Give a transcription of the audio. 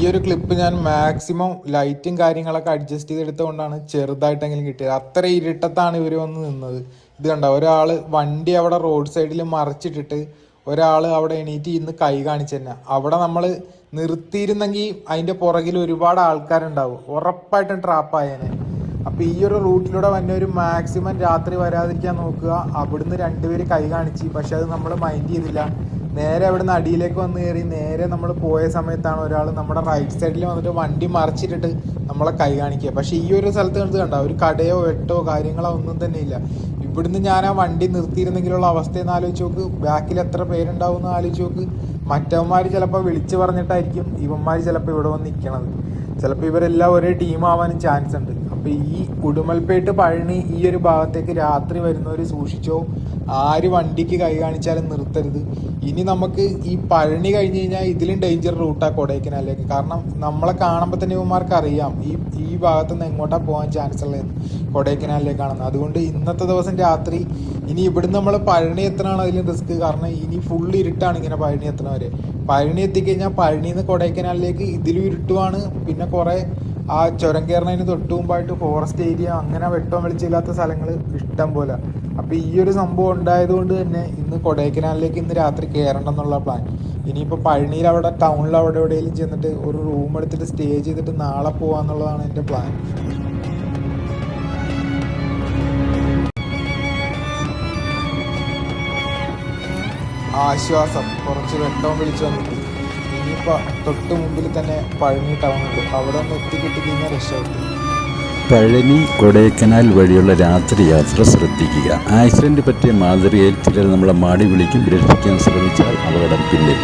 ഈ ഒരു ക്ലിപ്പ് ഞാൻ മാക്സിമം ലൈറ്റും കാര്യങ്ങളൊക്കെ അഡ്ജസ്റ്റ് ചെയ്തെടുത്തുകൊണ്ടാണ് ചെറുതായിട്ടെങ്കിലും കിട്ടിയത്. അത്ര ഇരുട്ടത്താണ് ഇവർ വന്ന് നിന്നത്. ഇത് കണ്ട? ഒരാൾ വണ്ടി അവിടെ റോഡ് സൈഡിൽ മറിച്ചിട്ടിട്ട് ഒരാൾ അവിടെ എണീറ്റ് ഇന്ന് കൈ കാണിച്ചു തന്നെ. അവിടെ നമ്മൾ നിർത്തിയിരുന്നെങ്കിൽ അതിന്റെ പുറകിൽ ഒരുപാട് ആൾക്കാരുണ്ടാവും. ഉറപ്പായിട്ടും ട്രാപ്പായേനെ അപ്പൊ ഈ ഒരു റൂട്ടിലൂടെ ഒരു മാക്സിമം രാത്രി വരാതിരിക്കാൻ നോക്കുക. അവിടുന്ന് രണ്ടുപേര് കൈ കാണിച്ച് പക്ഷെ അത് നമ്മൾ മൈൻഡ് ചെയ്തില്ല. നേരെ അവിടുന്ന് അടിയിലേക്ക് വന്ന് കയറി നേരെ നമ്മൾ പോയ സമയത്താണ് ഒരാൾ നമ്മുടെ റൈറ്റ് സൈഡിൽ വന്നിട്ട് വണ്ടി മറിച്ചിട്ടിട്ട് നമ്മളെ കൈ കാണിക്കുക. പക്ഷേ ഈ ഒരു സ്ഥലത്ത് കണ്ടത് കണ്ട? ഒരു കടയോ വെട്ടോ കാര്യങ്ങളോ ഒന്നും തന്നെ ഇല്ല. ഇവിടുന്ന് ഞാൻ ആ വണ്ടി നിർത്തിയിരുന്നെങ്കിലുള്ള അവസ്ഥയെന്ന് ആലോചിച്ച് നോക്ക്. ബാക്കിൽ എത്ര പേരുണ്ടാവും എന്ന് ആലോചിച്ച് നോക്ക്. മറ്റവന്മാർ ചിലപ്പോൾ വിളിച്ചു പറഞ്ഞിട്ടായിരിക്കും. ഇവന്മാർ ചിലപ്പോൾ ഇവിടെ വന്ന് നിൽക്കണത് ചിലപ്പോൾ ഇവരെല്ലാം ഒരേ ടീം ആവാനും ചാൻസ് ഉണ്ട്. അപ്പോൾ ഈ ഉടുമൽപേട്ട് പഴണി ഈ ഒരു ഭാഗത്തേക്ക് രാത്രി വരുന്നവർ സൂക്ഷിച്ചോ? ആര് വണ്ടിക്ക് കൈ കാണിച്ചാലും നിർത്തരുത്. ഇനി നമുക്ക് ഈ പഴണി കഴിഞ്ഞ് കഴിഞ്ഞാൽ ഇതിലും ഡേഞ്ചർ റൂട്ടാണ് കൊടൈക്കനാലിലേക്ക്. കാരണം നമ്മളെ കാണുമ്പോൾ തന്നെ ഇവന്മാർക്ക് അറിയാം. ഈ ഈ ഭാഗത്ത് നിന്ന് എങ്ങോട്ടാ പോകാൻ ചാൻസ് ഉള്ളതെന്ന് കൊടൈക്കനാലിലേക്കാണെന്ന്. അതുകൊണ്ട് ഇന്നത്തെ ദിവസം രാത്രി ഇനി ഇവിടുന്ന് നമ്മൾ പഴണി എത്തണമാണ് അതിലും റിസ്ക് കാരണം ഇനി ഫുൾ ഇരുട്ടാണ് ഇങ്ങനെ പഴണി എത്തണവരെ. പഴനി എത്തിക്കഴിഞ്ഞാൽ പഴനിയിൽ നിന്ന് കൊടൈക്കനാലിലേക്ക് ഇതിലും ഇരുട്ടുമാണ് പിന്നെ കുറേ ആ ചുരം കയറുന്നതിന് തൊട്ട് മുമ്പായിട്ട് ഫോറസ്റ്റ് ഏരിയ അങ്ങനെ വെട്ടം വെളിച്ചില്ലാത്ത സ്ഥലങ്ങൾ ഇഷ്ടം പോലെ. അപ്പോൾ ഈ ഒരു സംഭവം ഉണ്ടായതുകൊണ്ട് തന്നെ ഇന്ന് കൊടൈക്കനാലിലേക്ക് ഇന്ന് രാത്രി കയറണം എന്നുള്ള പ്ലാൻ ഇനിയിപ്പോൾ പഴനിയിൽ അവിടെ ടൗണിൽ അവിടെ എവിടെയെങ്കിലും ചെന്നിട്ട് ഒരു റൂം എടുത്തിട്ട് സ്റ്റേ ചെയ്തിട്ട് നാളെ പോകാന്നുള്ളതാണ് എന്റെ പ്ലാൻ ആശ്വാസം. കുറച്ച് വെട്ടവും വിളിച്ചു വന്നിട്ട്. ഇനിയിപ്പോൾ തൊട്ട് മുമ്പിൽ തന്നെ പഴനി ടൗൺ ഉണ്ട്. അവിടെ ഒന്ന് എത്തിക്കിട്ടി കഴിഞ്ഞാൽ രക്ഷപ്പെട്ടു പഴനി കൊടൈക്കനാൽ വഴിയുള്ള രാത്രി യാത്ര ശ്രദ്ധിക്കുക. ആക്സിഡന്റ് പറ്റിയ മാതൃകയിൽ ചിലർ നമ്മളെ മാടി വിളിക്കും രക്ഷിക്കാൻ ശ്രമിച്ചാൽ അപകടം പിന്നിൽ.